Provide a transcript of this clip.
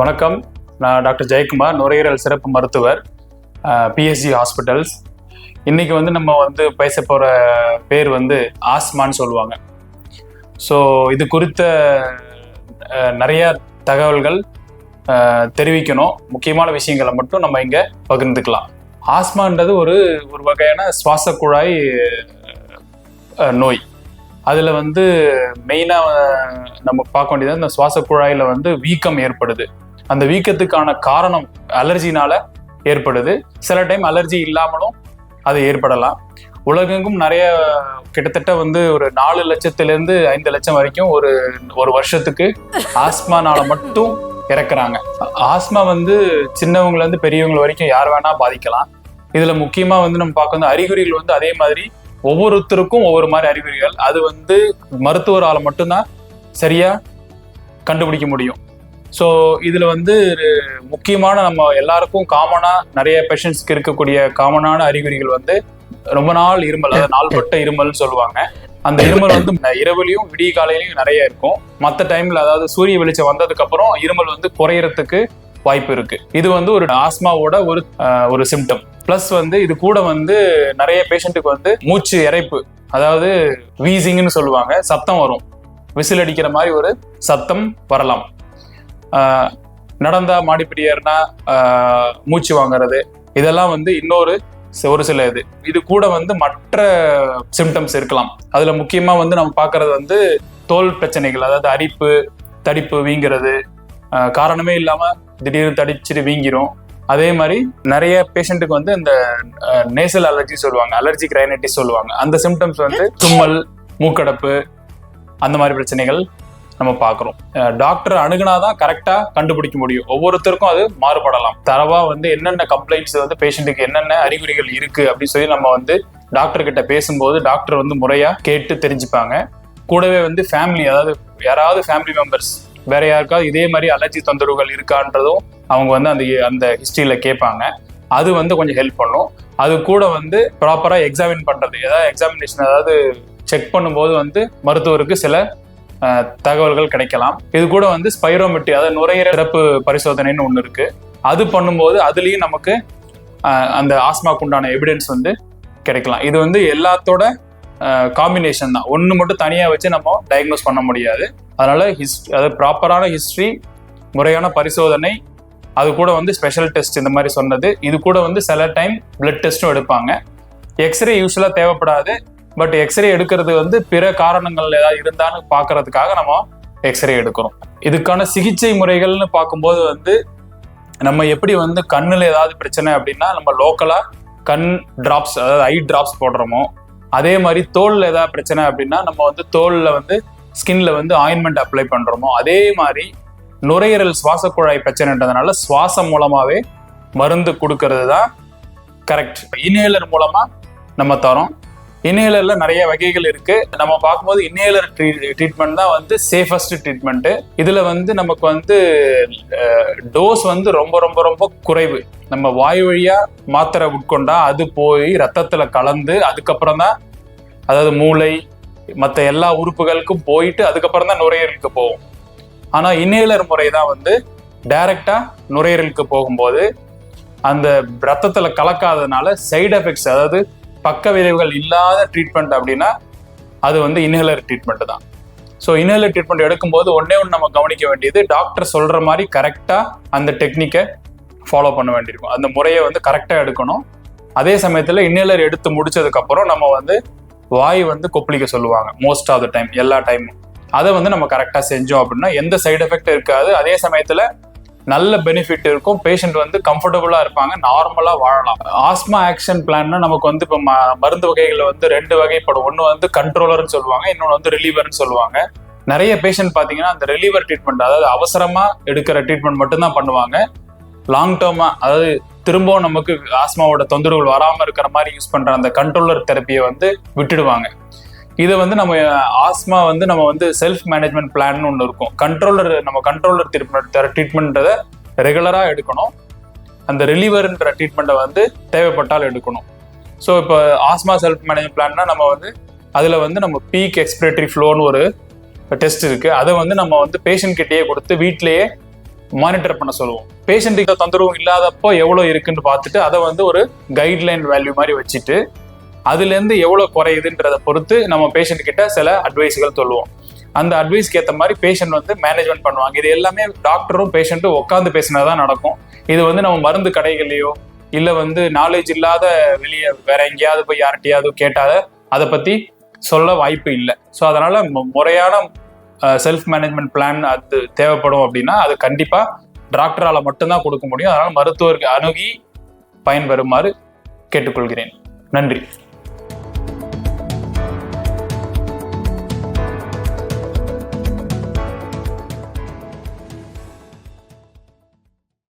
வணக்கம். நான் டாக்டர் ஜெயக்குமார் நுரையீரல் சிறப்பு மருத்துவர் பிஎஸ்சி ஹாஸ்பிட்டல்ஸ். இன்னைக்கு வந்து நம்ம வந்து பேச போகிற பேர் வந்து ஆஸ்மான்னு சொல்லுவாங்க. ஸோ இது குறித்த நிறையா நிறைய தகவல்கள் தெரிவிக்கணும். முக்கியமான விஷயங்களை மட்டும் நம்ம இங்கே பகிர்ந்துக்கலாம். ஆஸ்மான்றது ஒரு ஒரு வகையான சுவாச குழாய் நோய். அதில் வந்து மெயினாக நம்ம பார்க்க வேண்டியது இந்த சுவாச குழாயில் வந்து வீக்கம் ஏற்படுது. அந்த வீக்கத்துக்கான காரணம் அலர்ஜினால ஏற்படுது. சில டைம் அலர்ஜி இல்லாமலும் அது ஏற்படலாம். உலகெங்கும் நிறைய கிட்டத்தட்ட வந்து ஒரு நாலு லட்சத்திலேருந்து ஐந்து லட்சம் வரைக்கும் ஒரு ஒரு வருஷத்துக்கு ஆஸ்மானால மட்டும் இறக்குறாங்க. ஆஸ்மா வந்து சின்னவங்கல இருந்து பெரியவங்க வரைக்கும் யார் வேணா பாதிக்கலாம். இதுல முக்கியமா வந்து நம்ம பார்க்கணும் அறிகுறிகள் வந்து அதே மாதிரி ஒவ்வொருத்தருக்கும் ஒவ்வொரு மாதிரி அறிகுறிகள். அது வந்து மருத்துவரால மட்டும்தான் சரியா கண்டுபிடிக்க முடியும். ஸோ இதில் வந்து ஒரு முக்கியமான நம்ம எல்லாருக்கும் காமனாக நிறைய பேஷண்ட்ஸ்க்கு இருக்கக்கூடிய காமனான அறிகுறிகள் வந்து ரொம்ப நாள் இருமல் அதாவது நாள்பட்ட இருமல்னு சொல்லுவாங்க. அந்த இருமல் வந்து இரவுலையும் விடிய காலையிலையும் நிறைய இருக்கும். மற்ற டைம்ல அதாவது சூரிய வெளிச்சம் வந்ததுக்கு அப்புறம் இருமல் வந்து குறையறதுக்கு வாய்ப்பு இருக்கு. இது வந்து ஒரு ஆஸ்மாவோட ஒரு ஒரு சிம்டம் ப்ளஸ் வந்து இது கூட வந்து நிறைய பேஷண்ட்டுக்கு வந்து மூச்சு இறைப்பு அதாவது வீசிங்னு சொல்லுவாங்க சத்தம் வரும். விசில் அடிக்கிற மாதிரி ஒரு சத்தம் வரலாம். நடந்தா மாடிப்பிடியர்னா மூச்சு வாங்குறது. இதெல்லாம் வந்து இன்னொரு ஒரு சில இது. இது கூட வந்து மற்ற சிம்டம்ஸ் இருக்கலாம். அதுல முக்கியமா வந்து நம்ம பார்க்கறது வந்து தோல் பிரச்சனைகள் அதாவது அரிப்பு தடிப்பு வீங்கிறது. காரணமே இல்லாம திடீர்னு தடிச்சிட்டு வீங்கிரும். அதே மாதிரி நிறைய பேஷண்ட்டுக்கு வந்து இந்த நேசல் அலர்ஜி சொல்லுவாங்க அலர்ஜி கிரைனைட்டிஸ் சொல்லுவாங்க. அந்த சிம்டம்ஸ் வந்து தும்மல் மூக்கடப்பு அந்த மாதிரி பிரச்சனைகள் நம்ம பார்க்குறோம். டாக்டர் அணுகுனா தான் கரெக்டாக கண்டுபிடிக்க முடியும். ஒவ்வொருத்தருக்கும் அது மாறுபடலாம். தரவா வந்து என்னென்ன கம்ப்ளைண்ட்ஸ் வந்து பேஷண்ட்டுக்கு என்னென்ன அறிகுறிகள் இருக்கு அப்படின்னு சொல்லி நம்ம வந்து டாக்டர் கிட்ட பேசும்போது டாக்டர் வந்து முறையாக கேட்டு தெரிஞ்சுப்பாங்க. கூடவே வந்து ஃபேமிலி அதாவது யாராவது ஃபேமிலி மெம்பர்ஸ் வேற யாருக்காவது இதே மாதிரி அலர்ஜி தொந்தரவுகள் இருக்கான்றதும் அவங்க வந்து அந்த அந்த ஹிஸ்ட்ரியில் கேட்பாங்க. அது வந்து கொஞ்சம் ஹெல்ப் பண்ணும். அது கூட வந்து ப்ராப்பராக எக்ஸாமின் பண்ணுறது ஏதாவது எக்ஸாமினேஷன் அதாவது செக் பண்ணும்போது வந்து மருத்துவருக்கு சில தகவல்கள் கிடைக்கலாம். இது கூட வந்து ஸ்பைரோமெட்ரி அதாவது நுரையீரல் சிறப்பு பரிசோதனைன்னு ஒன்று இருக்கு. அது பண்ணும்போது அதுலேயும் நமக்கு அந்த ஆஸ்மாக்கு உண்டான எவிடன்ஸ் வந்து கிடைக்கலாம். இது வந்து எல்லாத்தோட காம்பினேஷன் தான். ஒன்று மட்டும் தனியாக வச்சு நம்ம டயக்னோஸ் பண்ண முடியாது. அதனால ஹிஸ் அதாவது ப்ராப்பரான ஹிஸ்ட்ரி முறையான பரிசோதனை அது கூட வந்து ஸ்பெஷல் டெஸ்ட் இந்த மாதிரி சொன்னது. இது கூட வந்து சில டைம் பிளட் டெஸ்ட்டும் எடுப்பாங்க. எக்ஸ்ரே யூஸ்வலாக தேவைப்படாது. பட் எக்ஸ்ரே எடுக்கிறது வந்து பிற காரணங்கள் ஏதாவது இருந்தாலும் பார்க்கறதுக்காக நம்ம எக்ஸ்ரே எடுக்கிறோம். இதுக்கான சிகிச்சை முறைகள்னு பார்க்கும்போது வந்து நம்ம எப்படி வந்து கண்ணில் ஏதாவது பிரச்சனை அப்படின்னா நம்ம லோக்கலாக கண் ட்ராப்ஸ் அதாவது ஐ ட்ராப்ஸ் போடுறோமோ அதே மாதிரி தோலில் ஏதாவது பிரச்சனை அப்படின்னா நம்ம வந்து தோலில் வந்து ஸ்கின்ல வந்து ஆயின்மெண்ட் அப்ளை பண்ணுறோமோ அதே மாதிரி நுரையீரல் சுவாச குழாய் பிரச்சனைன்றதுனால சுவாசம் மூலமாகவே மருந்து கொடுக்கறது தான் கரெக்ட் இன்ஹேலர் மூலமாக நம்ம தரோம். இன்ஹேலர்ல நிறைய வகைகள் இருக்கு. நம்ம பார்க்கும்போது இன்ஹேலர் ட்ரீட்மெண்ட் தான் வந்து சேஃபஸ்ட் ட்ரீட்மெண்ட் இதுல வந்து நமக்கு வந்து டோஸ் வந்து ரொம்ப ரொம்ப ரொம்ப குறைவு. நம்ம வாய் வழியா மாத்திரை உட்கொண்டா அது போய் ரத்தத்துல கலந்து அதுக்கப்புறம் தான் அதாவது மூளை மற்ற எல்லா உறுப்புகளுக்கும் போயிட்டு அதுக்கப்புறம் தான் நுரையீரலுக்கு போகும். ஆனா இன்ஹேலர் முறை தான் வந்து டைரக்டா நுரையீரலுக்கு போகும்போது அந்த ரத்தத்துல கலக்காததுனால சைடு எஃபெக்ட்ஸ் அதாவது பக்க விளைவுகள் இல்லாத ட்ரீட்மெண்ட் அப்படின்னா அது வந்து இன்ஹேலர் ட்ரீட்மெண்ட் தான். ஸோ இன்ஹேலர் ட்ரீட்மெண்ட் எடுக்கும்போது ஒன்றே ஒன்று நம்ம கவனிக்க வேண்டியது டாக்டர் சொல்கிற மாதிரி கரெக்டாக அந்த டெக்னிக்கை ஃபாலோ பண்ண வேண்டியிருக்கும். அந்த முறையை வந்து கரெக்டாக எடுக்கணும். அதே சமயத்தில் இன்ஹேலர் எடுத்து முடிச்சதுக்கப்புறம் நம்ம வந்து வாய் வந்து கொப்பளிக்க சொல்லுவாங்க மோஸ்ட் ஆஃப் த டைம் எல்லா டைமும் அதை வந்து நம்ம கரெக்டாக செஞ்சோம் அப்படின்னா எந்த சைடு எஃபெக்ட் இருக்காது. அதே சமயத்தில் நல்ல பெனிஃபிட் இருக்கும். பேஷண்ட் வந்து கம்ஃபர்டபுளாக இருப்பாங்க. நார்மலாக வாழலாம். ஆஸ்மா ஆக்ஷன் பிளான்னா நமக்கு வந்து இப்போ மருந்து வகைகளில் வந்து ரெண்டு வகைப்படும் ஒன்று வந்து கண்ட்ரோலர்னு சொல்லுவாங்க. இன்னொன்று வந்து ரிலீவர்னு சொல்லுவாங்க. நிறைய பேஷண்ட் பார்த்தீங்கன்னா அந்த ரிலீவர் ட்ரீட்மெண்ட் அதாவது அவசரமாக எடுக்கிற ட்ரீட்மெண்ட் மட்டும்தான் பண்ணுவாங்க. லாங் டேர்மாக அதாவது திரும்பவும் நமக்கு ஆஸ்மாவோட தொந்தரவுகள் வராமல் இருக்கிற மாதிரி யூஸ் பண்ணுற அந்த கண்ட்ரோலர் தெரப்பியை வந்து விட்டுடுவாங்க. இதை வந்து நம்ம ஆஸ்மா வந்து நம்ம வந்து செல்ஃப் மேனேஜ்மெண்ட் பிளான் ஒன்று இருக்கும். கண்ட்ரோலர் நம்ம கண்ட்ரோலர் ட்ரீட்மெண்ட் ட்ரீட்மெண்ட்டை ரெகுலராக எடுக்கணும். அந்த ரிலீவர்ன்ற ட்ரீட்மெண்ட்டை வந்து தேவைப்பட்டால் எடுக்கணும். ஸோ இப்போ ஆஸ்மா செல்ஃப் மேனேஜ்மெண்ட் பிளான்னா நம்ம வந்து அதில் வந்து நம்ம பீக் எக்ஸ்பிரேட்டரி ஃப்ளோன்னு ஒரு டெஸ்ட் இருக்குது அதை வந்து நம்ம வந்து பேஷண்ட் கிட்டேயே கொடுத்து வீட்டிலேயே மானிட்டர் பண்ண சொல்லுவோம். பேஷண்ட்டுக்கு தொந்தரவும் இல்லாதப்போ எவ்வளோ இருக்குன்னு பார்த்துட்டு அதை வந்து ஒரு கைட்லைன் வேல்யூ மாதிரி வச்சுட்டு அதுலேருந்து எவ்வளோ குறையுதுன்றதை பொறுத்து நம்ம பேஷண்ட் கிட்ட சில அட்வைஸ்கள் சொல்லுவோம். அந்த அட்வைஸ்க்கு ஏற்ற மாதிரி பேஷண்ட் வந்து மேனேஜ்மெண்ட் பண்ணுவாங்க. இது எல்லாமே டாக்டரும் பேஷண்ட்டும் உட்காந்து பேசினா தான் நடக்கும். இது வந்து நம்ம மருந்து கடைகள்லையோ இல்லை வந்து நாலேஜ் இல்லாத வெளியே வேற எங்கேயாவது போய் யார்கிட்டயாவது கேட்டாத அதை பற்றி சொல்ல வாய்ப்பு இல்லை. ஸோ அதனால முறையான செல்ஃப் மேனேஜ்மெண்ட் பிளான் அது தேவைப்படும் அப்படின்னா அது கண்டிப்பாக டாக்டரால் மட்டும்தான் கொடுக்க முடியும். அதனால் மருத்துவருக்கு அணுகி பயன்பெறுமாறு கேட்டுக்கொள்கிறேன். நன்றி.